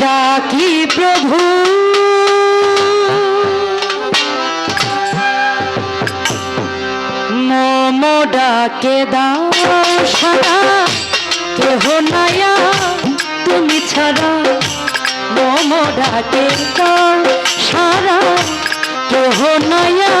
ডাকি প্রভু। মম ডাকে দাও সারা, কেহ নায়া তুমি ছাড়া। মম ডাকে দাও সারা, কেহ নায়া